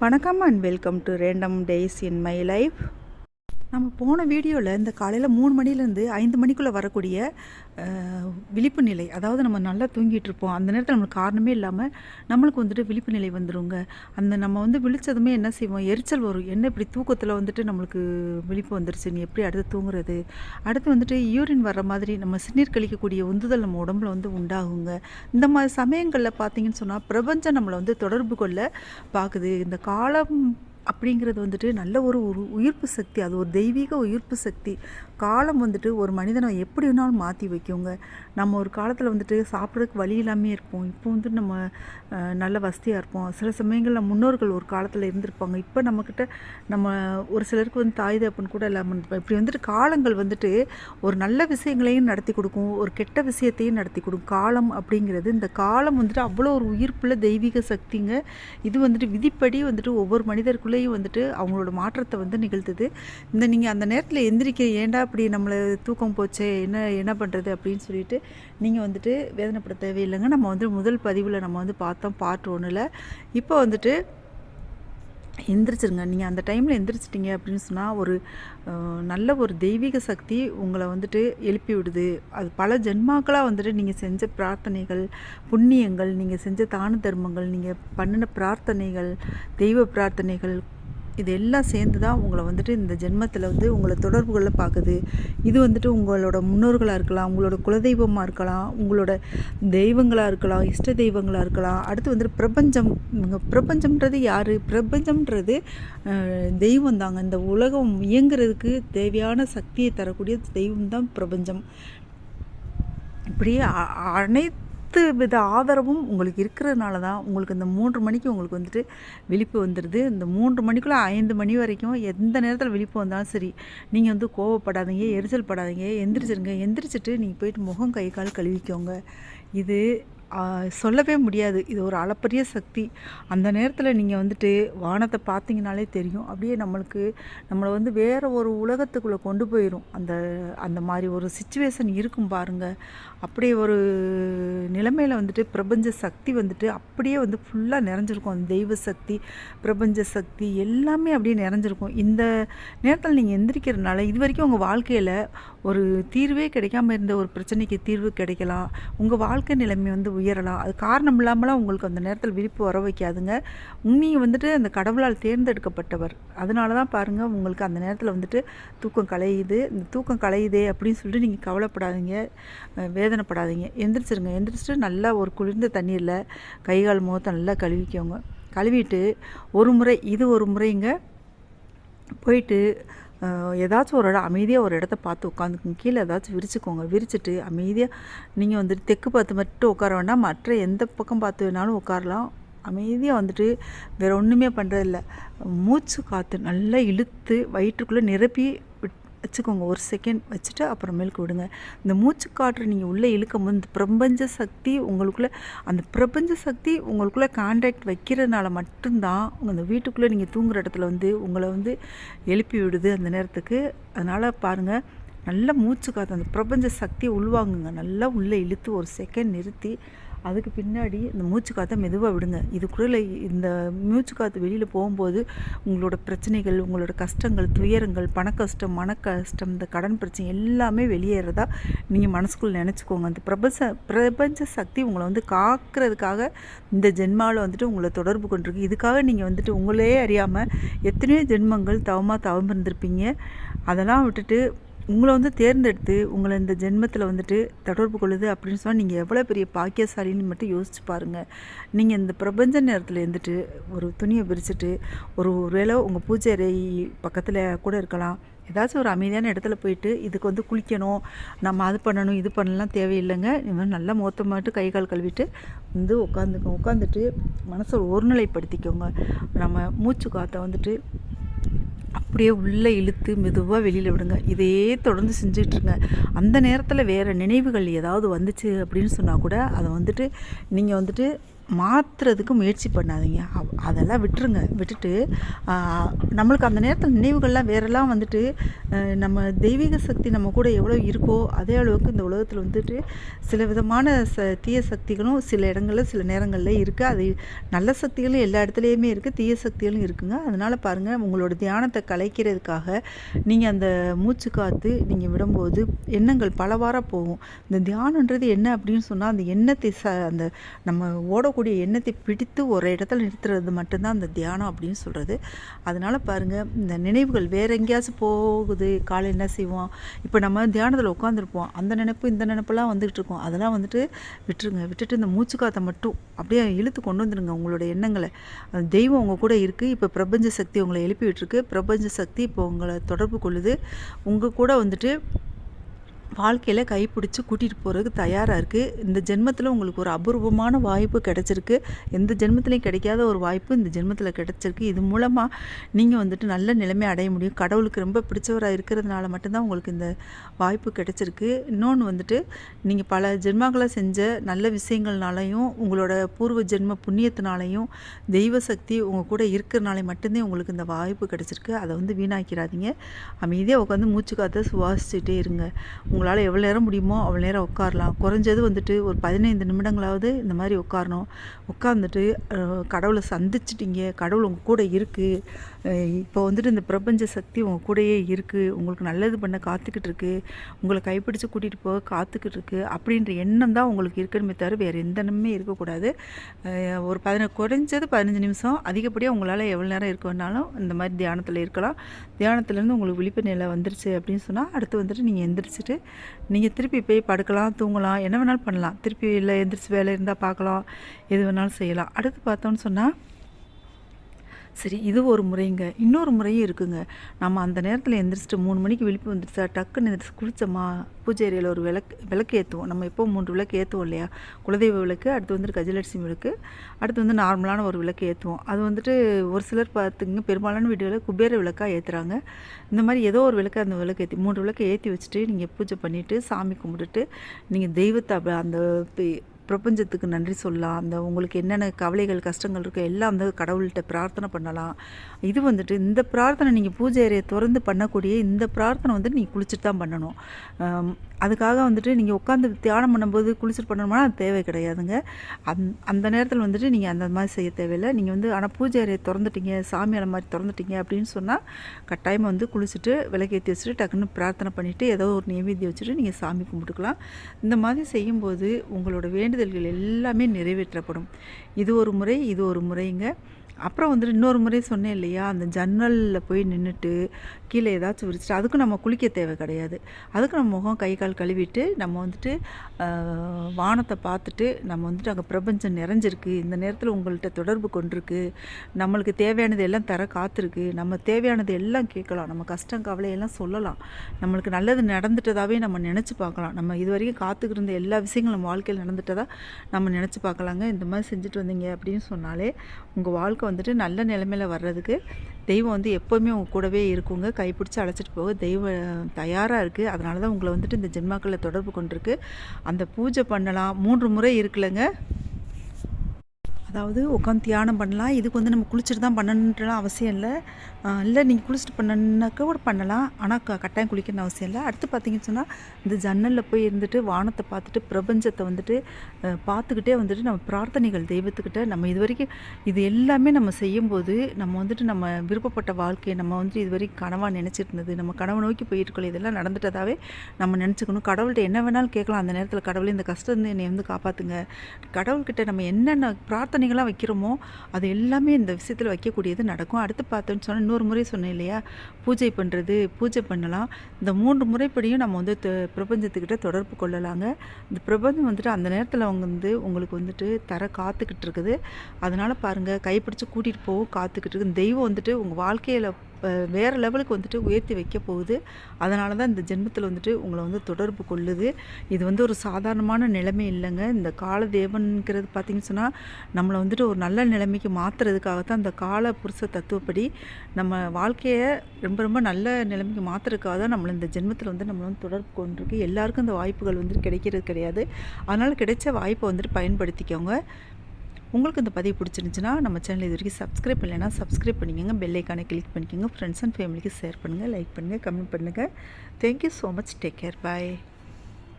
வணக்கம் and welcome to random days in my life நம்ம போன வீடியோவில் இந்த காலையில் மூணு மணிலேருந்து ஐந்து மணிக்குள்ளே வரக்கூடிய விழிப்பு நிலை அதாவது நம்ம நல்லா தூங்கிட்டு இருப்போம். அந்த நேரத்தில் நம்மளுக்கு காரணமே இல்லாமல் நம்மளுக்கு வந்துட்டு விழிப்பு நிலை வந்துடுங்க அந்த நம்ம வந்து விழிச்சதுமே என்ன செய்வோம்? எரிச்சல் வரும். என்ன இப்படி தூக்கத்தில் வந்துட்டு நம்மளுக்கு விழிப்பு வந்துருச்சு? நீ எப்படி அடுத்து தூங்குறது? அடுத்து வந்துட்டு யூரின் வர்ற மாதிரி நம்ம சிறுநீர் கழிக்கக்கூடிய உந்துதல் நம்ம உடம்புல வந்து உண்டாகுங்க. இந்த மாதிரி சமயங்களில் பார்த்தீங்கன்னு சொன்னால் பிரபஞ்சம் நம்மளை வந்து தொடர்பு கொள்ள பார்க்குது இந்த காலம் அப்படிங்கிறது வந்துட்டு நல்ல ஒரு ஒரு உயிர்ப்பு சக்தி. அது ஒரு தெய்வீக உயிர்ப்பு சக்தி. காலம் வந்துட்டு ஒரு மனிதனை எப்படி வேணாலும் மாற்றி வைக்குங்க. நம்ம ஒரு காலத்தில் வந்துட்டு சாப்பிட்றதுக்கு வழி இல்லாமே இருப்போம். இப்போ வந்துட்டு நம்ம நல்ல வசதியாக இருப்போம். சில சமயங்களில் முன்னோர்கள் ஒரு காலத்தில் இருந்திருப்பாங்க. இப்போ நம்மக்கிட்ட நம்ம ஒரு சிலருக்கு வந்து தாய் தகப்பன் கூட இல்லாமல் இருப்போம் இப்படி வந்துட்டு காலங்கள் வந்துட்டு ஒரு நல்ல விஷயங்களையும் நடத்தி கொடுக்கும். ஒரு கெட்ட விஷயத்தையும் நடத்தி கொடுக்கும். காலம் அப்படிங்கிறது இந்த காலம் வந்துட்டு அவ்வளோ ஒரு உயிர்ப்புள்ள தெய்வீக சக்திங்க. இது வந்துட்டு விதிப்படி வந்துட்டு ஒவ்வொரு மனிதருக்குள்ளேயும் வந்துட்டு அவங்களோட மாற்றத்தை வந்து நிகழ்த்துது. இந்த நீங்கள் அந்த நேரத்தில் எந்திரிக்க ஏன்டா அப்படி நம்மளை தூக்கம் போச்சே என்ன என்ன பண்ணுறது அப்படின்னு சொல்லிட்டு நீங்கள் வந்துட்டு வேதனைப்பட தேவையில்லைங்க. நம்ம வந்து முதல் பதிவில் நம்ம வந்து பார்த்தோம் பார்ட் ஒன்றில் இப்போ வந்துட்டு எந்திரிச்சிருங்க. நீங்கள் அந்த டைமில் எந்திரிச்சிட்டிங்க அப்படின்னு சொன்னால் ஒரு நல்ல ஒரு தெய்வீக சக்தி உங்களை வந்துட்டு எழுப்பி விடுது. அது பல ஜென்மாக்களாக வந்துட்டு நீங்கள் செஞ்ச பிரார்த்தனைகள் புண்ணியங்கள் நீங்கள் செஞ்ச தான தர்மங்கள் நீங்கள் பண்ணின பிரார்த்தனைகள் தெய்வ பிரார்த்தனைகள் இது எல்லாம் சேர்ந்து தான் உங்களை வந்துட்டு இந்த ஜென்மத்தில் வந்து உங்களை தொடர்புகளில் பார்க்குது இது வந்துட்டு உங்களோட முன்னோர்களாக இருக்கலாம் உங்களோட குலதெய்வமாக இருக்கலாம் உங்களோட தெய்வங்களாக இருக்கலாம் இஷ்ட தெய்வங்களாக இருக்கலாம். அடுத்து வந்துட்டு பிரபஞ்சம் பிரபஞ்சம்ன்றது யார்? பிரபஞ்சம்ன்றது தெய்வம் தாங்க. இந்த உலகம் இயங்குறதுக்கு தேவையான சக்தியை தரக்கூடிய தெய்வம் தான் பிரபஞ்சம். இப்படியே அ- பத்து வித ஆதரவும் உங்களுக்கு இருக்கிறதுனால தான் உங்களுக்கு இந்த மூன்று மணிக்கு உங்களுக்கு வந்துட்டு விழிப்பு வந்துடுது இந்த மூன்று மணிக்குள்ளே ஐந்து மணி வரைக்கும் எந்த நேரத்தில் விழிப்பு வந்தாலும் சரி நீங்கள் வந்து கோவப்படாதீங்க எரிச்சல் படாதீங்க எந்திரிச்சிருங்க. எந்திரிச்சிட்டு நீங்கள் போயிட்டு முகம் கை கால் கழுவிக்கோங்க. இது சொல்லவே முடியாது. இது ஒரு அளப்பரிய சக்தி. அந்த நேரத்தில் நீங்கள் வந்துட்டு வானத்தை பார்த்தீங்கனாலே தெரியும். அப்படியே நம்மளுக்கு நம்மளை வந்து வேறு ஒரு உலகத்துக்குள்ளே கொண்டு போயிடும் அந்த அந்த மாதிரி ஒரு சுச்சுவேஷன் இருக்கும் பாருங்கள் அப்படியே ஒரு நிலைமையில் வந்துட்டு பிரபஞ்ச சக்தி வந்துட்டு அப்படியே வந்து ஃபுல்லாக நிறைஞ்சிருக்கும். அந்த தெய்வ சக்தி பிரபஞ்ச சக்தி எல்லாமே அப்படியே நிறைஞ்சிருக்கும். இந்த நேரத்தில் நீங்கள் எந்திரிக்கிறதுனால இது வரைக்கும் உங்கள் வாழ்க்கையில் ஒரு தீர்வே கிடைக்காம இருந்த ஒரு பிரச்சனைக்கு தீர்வு கிடைக்கலாம். உங்கள் வாழ்க்கை நிலைமை வந்து உயரலாம். அது காரணம் இல்லாமலாம் உங்களுக்கு அந்த நேரத்தில் விழிப்பு வர வைக்காதுங்க. நீங்கள் வந்துட்டு அந்த கடவுளால் தேர்ந்தெடுக்கப்பட்டவர். அதனால தான் பாருங்கள் உங்களுக்கு அந்த நேரத்தில் வந்துட்டு தூக்கம் கலையுது. இந்த தூக்கம் கலையுதே அப்படின்னு சொல்லிட்டு நீங்கள் கவலைப்படாதீங்க. அஹ் வேதனைப்படாதீங்க. எந்திரிச்சிருங்க. எந்திரிச்சிட்டு நல்லா ஒரு குளிர்ந்த தண்ணீரில் கை கால் முகத்தை நல்லா கழுவிக்கோங்க. கழுவிட்டு ஒரு முறை இது ஒரு முறைங்க. போயிட்டு ஏதாச்சும் ஒரு இடம் அமைதியாக ஒரு இடத்த பார்த்து உட்காந்துக்குங்க. கீழே ஏதாச்சும் விரிச்சுக்கோங்க. விரிச்சிட்டு அமைதியாக நீங்கள் வந்துட்டு தெற்கு பார்த்து மட்டும் உட்கார வேண்டாம். மற்ற எந்த பக்கம் பார்த்து வேணாலும் உட்காரலாம். அமைதியாக வந்துட்டு வேறு ஒன்றுமே பண்ணுறதில்ல மூச்சு காற்று நல்லா இழுத்து வயிற்றுக்குள்ளே நிரப்பி வச்சுக்கோங்க. ஒரு செகண்ட் வச்சுட்டு அப்புறமேலுக்கு விடுங்க. இந்த மூச்சு காற்று நீங்கள் உள்ளே இழுக்கும் போது இந்த பிரபஞ்ச சக்தி உங்களுக்குள்ளே அந்த பிரபஞ்ச சக்தி உங்களுக்குள்ளே கான்டாக்ட் வைக்கிறதுனால மட்டும்தான் அந்த வீட்டுக்குள்ளே நீங்கள் தூங்குகிற இடத்துல வந்து உங்களை வந்து எழுப்பி விடுது அந்த நேரத்துக்கு. அதனால் பாருங்கள் நல்லா மூச்சு காற்று அந்த பிரபஞ்ச சக்தியை உள்வாங்குங்க. நல்லா உள்ளே இழுத்து ஒரு செகண்ட் நிறுத்தி அதுக்கு பின்னாடி இந்த மூச்சு காற்றை மெதுவாக விடுங்க. இதுக்குள்ளே இந்த மூச்சு காற்று வெளியில் போகும்போது உங்களோட பிரச்சனைகள் உங்களோட கஷ்டங்கள் துயரங்கள் பண கஷ்டம் மன கஷ்டம் இந்த கடன் பிரச்சனை எல்லாமே வெளியேறதா நீங்கள் மனசுக்குள்ளே நினச்சிக்கோங்க. அந்த பிரபஞ்ச பிரபஞ்ச சக்தி உங்களை வந்து காக்கிறதுக்காக இந்த ஜென்மாவில் வந்துட்டு உங்களை தொடர்பு கொண்டிருக்கு. இதுக்காக நீங்கள் வந்துட்டு உங்களே அறியாமல் எத்தனையோ ஜென்மங்கள் தவமாக தவம் இருந்திருப்பீங்க அதெல்லாம் விட்டுட்டு உங்களை வந்து தேர்ந்தெடுத்து உங்களை இந்த ஜென்மத்தில் வந்துட்டு தொடர்பு கொள்ளுது அப்படின்னு சொன்னால் நீங்கள் எவ்வளோ பெரிய பாக்கியசாலின்னு மட்டும் யோசிச்சு பாருங்கள் நீங்கள் இந்த பிரபஞ்ச நேரத்தில் இருந்துட்டு ஒரு துணியை விரிச்சிட்டு ஒரு வேளை உங்கள் பூஜை அறை பக்கத்தில் கூட இருக்கலாம். ஏதாச்சும் ஒரு அமைதியான இடத்துல போயிட்டு இதுக்கு வந்து குளிக்கணும் நம்ம அது பண்ணணும் இது பண்ணலாம் தேவையில்லைங்க. இவன் நல்லா மொத்தமாட்டு கை கால் கழுவிட்டு வந்து உட்காந்துக்கோங்க. உட்காந்துட்டு மனசை ஒருநிலைப்படுத்திக்கோங்க. நம்ம மூச்சு காற்றை வந்துட்டு அப்படியே உள்ளே இழுத்து மெதுவாக வெளியில் விடுங்க. இதே தொடர்ந்து செஞ்சிட்ருங்க. அந்த நேரத்தில் வேறு நினைவுகள் ஏதாவது வந்துச்சு அப்படின்னு சொன்னால் கூட அதை வந்துட்டு நீங்கள் வந்துட்டு மாற்றுறதுக்கு முயற்சி பண்ணாதீங்க. அதெல்லாம் விட்டுருங்க. விட்டுட்டு நம்மளுக்கு அந்த நேரத்தில் நினைவுகள்லாம் வேறெல்லாம் வந்துட்டு நம்ம தெய்வீக சக்தி நம்ம கூட எவ்வளோ இருக்கோ அதே அளவுக்கு இந்த உலகத்தில் வந்துட்டு சில விதமான ச தீய சக்திகளும் சில இடங்களில் சில நேரங்களில் இருக்குது அது நல்ல சக்திகளும் எல்லா இடத்துலையுமே இருக்குது தீய சக்திகளும் இருக்குங்க. அதனால் பாருங்கள் உங்களோட தியானத்தை கலைக்கிறதுக்காக நீங்கள் அந்த மூச்சு காற்று நீங்கள் விடும்போது எண்ணங்கள் பலவாறாக போகும். இந்த தியானன்றது என்ன அப்படின்னு சொன்னால் அந்த எண்ணத்தை ச அந்த நம்ம ஓடக்கூடிய எண்ணத்தை பிடித்து ஒரு இடத்துல நிறுத்துறது மட்டும்தான் அந்த தியானம் அப்படின்னு சொல்கிறது அதனால் பாருங்கள் இந்த நினைவுகள் வேறு எங்கேயாச்சும் போகுது காலையில் என்ன செய்வோம்? இப்போ நம்ம தியானத்தில் உட்காந்துருப்போம் அந்த நினைப்பு இந்த நினைப்பெல்லாம் வந்துகிட்டு இருக்கோம் அதெல்லாம் வந்துட்டு விட்டுருங்க. விட்டுட்டு இந்த மூச்சு காற்றை மட்டும் அப்படியே இழுத்து கொண்டு வந்துடுங்க உங்களோட எண்ணங்களை. தெய்வம் உங்கள் கூட இருக்குது இப்போ பிரபஞ்ச சக்தி உங்களை எழுப்பி விட்டுருக்கு. பிரபஞ்ச சக்தி இப்போ உங்களை தொடர்பு கொள்ளுது. உங்கள் கூட வந்துட்டு வாழ்க்கையில் கைப்பிடிச்சி கூட்டிகிட்டு போகிறதுக்கு தயாராக இருக்குது இந்த ஜென்மத்தில் உங்களுக்கு ஒரு அபூர்வமான வாய்ப்பு கிடச்சிருக்கு. எந்த ஜென்மத்திலையும் கிடைக்காத ஒரு வாய்ப்பு இந்த ஜென்மத்தில் கிடச்சிருக்கு. இது மூலமாக நீங்கள் வந்துட்டு நல்ல நிலைமை அடைய முடியும். கடவுளுக்கு ரொம்ப பிடிச்சவராக இருக்கிறதுனால மட்டும்தான் உங்களுக்கு இந்த வாய்ப்பு கிடச்சிருக்கு. இன்னொன்று வந்துட்டு நீங்கள் பல ஜென்மங்களை செஞ்ச நல்ல விஷயங்கள்னாலையும் உங்களோட பூர்வ ஜென்ம புண்ணியத்தினாலையும் தெய்வ சக்தி உங்கள் கூட இருக்கிறனாலே மட்டும்தான் உங்களுக்கு இந்த வாய்ப்பு கிடச்சிருக்கு. அதை வந்து வீணாக்கிறாதீங்க. அமைதியாக உட்காந்து மூச்சு காற்றை சுவாசிச்சுட்டே இருங்க. உங்களால் எவ்வளோ நேரம் முடியுமோ அவ்வளோ நேரம் உட்காரலாம். குறைஞ்சது வந்துட்டு ஒரு பதினைந்து நிமிடங்களாவது இந்த மாதிரி உட்காரணும். உட்காந்துட்டு கடவுளை சந்திச்சிட்டிங்க. கடவுள் உங்கள் கூட இருக்குது இப்போ வந்துட்டு இந்த பிரபஞ்ச சக்தி உங்கள் கூடயே இருக்குது உங்களுக்கு நல்லது பண்ண காத்துக்கிட்டு இருக்கு. உங்களை கைப்பிடிச்சு கூட்டிகிட்டு போக காத்துக்கிட்டு இருக்கு. அப்படின்ற எண்ணம் தான் உங்களுக்கு இருக்கணுமே தவிர வேறு எந்த எண்ணமே இருக்கக்கூடாது ஒரு பதின குறைஞ்சது பதினஞ்சு நிமிஷம் அதிகப்படியாக உங்களால் எவ்வளோ நேரம் இருக்க வேணாலும் இந்த மாதிரி தியானத்தில் இருக்கலாம். தியானத்துலேருந்து உங்களுக்கு விழிப்பு நிலை வந்துருச்சு அப்படின்னு சொன்னால் அடுத்து வந்துட்டு நீங்கள் எந்திரிச்சிட்டு நீங்கள் திருப்பி போய் படுக்கலாம் தூங்கலாம் என்ன வேணாலும் பண்ணலாம். திருப்பி இல்லை எந்திரிச்சு வேலை இருந்தால் பார்க்கலாம் எது வேணாலும் செய்யலாம். அடுத்து பார்த்தோன்னு சொன்னால் சரி இது ஒரு முறைங்க. இன்னொரு முறையும் இருக்குங்க. நம்ம அந்த நேரத்தில் எந்திரிச்சிட்டு மூணு மணிக்கு விழிப்பு வந்துருச்சா டக்குன்னு எந்திரிச்சு குளிச்சோமா பூஜை ஏரியாவில் ஒரு விளக்கு விளக்கு ஏற்றுவோம் நம்ம எப்போ மூன்று விளக்கு ஏற்றுவோம் இல்லையா? குலதெய்வ விளக்கு அடுத்து வந்துட்டு கஜலட்சுமி விளக்கு அடுத்து வந்து நார்மலான ஒரு விளக்கு ஏற்றுவோம் அது வந்துட்டு ஒரு சிலர் பார்த்துங்க பெரும்பாலான வீடுகளில் குபேர விளக்காக ஏற்றுறாங்க இந்த மாதிரி ஏதோ ஒரு விளக்கு அந்த விளக்கு ஏற்றி மூன்று விளக்கு ஏற்றி வச்சுட்டு நீங்கள் பூஜை பண்ணிவிட்டு சாமி கும்பிட்டுட்டு நீங்கள் தெய்வத்தை அந்த பிரபஞ்சத்துக்கு நன்றி சொல்லலாம். அந்த உங்களுக்கு என்னென்ன கவலைகள் கஷ்டங்கள் இருக்கோ எல்லாம் வந்து கடவுள்கிட்ட பிரார்த்தனை பண்ணலாம். இது வந்துட்டு இந்த பிரார்த்தனை நீங்கள் பூஜை அறையை திறந்து பண்ணக்கூடிய இந்த பிரார்த்தனை வந்துட்டு நீங்கள் குளிச்சுட்டு தான் பண்ணணும். அதுக்காக வந்துட்டு நீங்கள் உட்காந்து தியானம் பண்ணும்போது குளிச்சுட்டு பண்ணணும்னா அது தேவை கிடையாதுங்க. அந் அந்த நேரத்தில் வந்துட்டு நீங்கள் அந்த மாதிரி செய்ய தேவையில்லை. நீங்கள் வந்து ஆனால் பூஜை அறையை திறந்துட்டீங்க சாமி அந்த மாதிரி திறந்துட்டீங்க அப்படின்னு சொன்னால் கட்டாயமாக வந்து குளிச்சுட்டு விளக்கேற்றி வச்சுட்டு டக்குன்னு பிரார்த்தனை பண்ணிவிட்டு ஏதோ ஒரு நைவேத்தியம் வச்சுட்டு நீங்கள் சாமி கும்பிட்டுக்கலாம். இந்த மாதிரி செய்யும்போது உங்களோட வேண்டுதல்கள் எல்லாமே நிறைவேற்றப்படும். இது ஒரு முறை இது ஒரு முறைங்க. அப்புறம் வந்துட்டு இன்னொரு முறை சொன்னேன் இல்லையா அந்த ஜன்னலில் போய் நின்றுட்டு கீழே ஏதாச்சும் விரிச்சிட்டு அதுக்கும் நம்ம குளிக்க தேவை கிடையாது. அதுக்கு நம்ம முகம் கை கால் கழுவிட்டு நம்ம வந்துட்டு வானத்தை பார்த்துட்டு நம்ம வந்துட்டு அங்கே பிரபஞ்சம் நிறைஞ்சிருக்கு. இந்த நேரத்தில் உங்கள்கிட்ட தொடர்பு கொண்டிருக்கு. நம்மளுக்கு தேவையானது எல்லாம் தர காத்திருக்கு. நம்ம தேவையானது எல்லாம் கேட்கலாம். நம்ம கஷ்டம் கவலையெல்லாம் சொல்லலாம். நம்மளுக்கு நல்லது நடந்துட்டதாகவே நம்ம நினச்சி பார்க்கலாம். நம்ம இது வரைக்கும் காத்துக்கிட்டு இருந்த எல்லா விஷயங்களும் நம்ம வாழ்க்கையில் நடந்துட்டதாக நம்ம நினச்சி பார்க்கலாங்க. இந்த மாதிரி செஞ்சுட்டு வந்தீங்க அப்படின்னு சொன்னாலே உங்கள் வாழ்க்கை வந்துட்டு நல்ல நிலைமையில் வர்றதுக்கு தெய்வம் வந்து எப்போவுமே உங்கள் கூடவே இருக்குங்க. கைப்பிடிச்சி அழைச்சிட்டு போக தெய்வம் தயாராக இருக்குது அதனால தான் உங்களை வந்துட்டு இந்த ஜென்மாக்களில் தொடர்பு கொண்டிருக்கு. அந்த பூஜை பண்ணலாம். மூன்று முறை இருக்குல்லங்க. அதாவது உட்காந்து தியானம் பண்ணலாம். இதுக்கு வந்து நம்ம குளிச்சுட்டு தான் பண்ணணுன்றலாம் அவசியம் இல்லை. இல்லை நீங்கள் குளிச்சுட்டு பண்ணணுன்னாக்க கூட பண்ணலாம். ஆனால் க கட்டாயம் குளிக்கணும்னு அவசியம் இல்லை. அடுத்து பார்த்தீங்கன்னு சொன்னால் இந்த ஜன்னலில் போய் இருந்துட்டு வானத்தை பார்த்துட்டு பிரபஞ்சத்தை வந்துட்டு பார்த்துக்கிட்டே வந்துட்டு நம்ம பிரார்த்தனைகள் தெய்வத்துக்கிட்ட நம்ம இது வரைக்கும் இது எல்லாமே நம்ம செய்யும்போது நம்ம வந்துட்டு நம்ம விருப்பப்பட்ட வாழ்க்கையை நம்ம வந்துட்டு இது வரைக்கும் கனவாக நினச்சிட்டு இருந்தது நம்ம கனவை நோக்கி போயிட்டு இதெல்லாம் நடந்துட்டதாவே நம்ம நினச்சிக்கணும். கடவுள்கிட்ட என்ன வேணாலும் கேட்கலாம். அந்த நேரத்தில் கடவுளே இந்த கஷ்டம் என்னை வந்து காப்பாற்றுங்க கடவுள்கிட்ட நம்ம என்னென்ன பிரார்த்தனை பிரார்த்தனைகள்லாம் வைக்கிறோமோ அது எல்லாமே இந்த விஷயத்தில் வைக்கக்கூடியது நடக்கும். அடுத்து பார்த்தோன்னு சொன்னால் இன்னொரு முறை சொன்னேன் இல்லையா? பூஜை பண்ணுறது பூஜை பண்ணலாம். இந்த மூன்று முறைப்படியும் நம்ம வந்து த- பிரபஞ்சத்துக்கிட்ட தொடர்பு கொள்ளலாங்க. இந்த பிரபஞ்சம் வந்துட்டு அந்த நேரத்தில் அவங்க வந்து உங்களுக்கு வந்துட்டு தர காத்துக்கிட்டு இருக்குது. அதனால் பாருங்கள் கைப்பிடிச்சு கூட்டிகிட்டு போகும் காத்துக்கிட்டு இருக்குது. தெய்வம் வந்துட்டு உங்கள் வாழ்க்கையில் வேறு லெவலுக்கு வந்துட்டு உயர்த்தி வைக்க போகுது. அதனால தான் இந்த ஜென்மத்தில் வந்துட்டு உங்களை வந்து தொடர்பு கொள்ளுது. இது வந்து ஒரு சாதாரணமான நிலைமை இல்லைங்க. இந்த கால தேவன்கிறது பார்த்திங்கன்னு சொன்னால் நம்மளை வந்துட்டு ஒரு நல்ல நிலைமைக்கு மாற்றுறதுக்காக தான் இந்த கால புருஷ தத்துவப்படி நம்ம வாழ்க்கையை ரொம்ப ரொம்ப நல்ல நிலைமைக்கு மாற்றுறதுக்காக தான் நம்மளை இந்த ஜென்மத்தில் வந்து நம்மளை வந்து தொடர்பு கொண்டிருக்கு. எல்லாருக்கும் இந்த வாய்ப்புகள் வந்துட்டு கிடைக்கிறது கிடையாது. அதனால் கிடைச்ச வாய்ப்பை வந்துட்டு பயன்படுத்திக்கோங்க. உங்களுக்கு இந்த பதிவு பிடிச்சிருந்துச்சுன்னா நம்ம சேனல் இது வரைக்கும் சப்ஸ்கிரைப் பண்ணலைன்னா சப்ஸ்கிரைப் பண்ணிக்கோங்க. பெல் கிளிக் பண்ணிக்கோங்க. ஃப்ரெண்ட்ஸ் அண்ட் ஃபேமிலிக்கு ஷேர் பண்ணுங்கள் லைக் பண்ணுங்கள் கமெண்ட் பண்ணுங்கள் thank you so much take care bye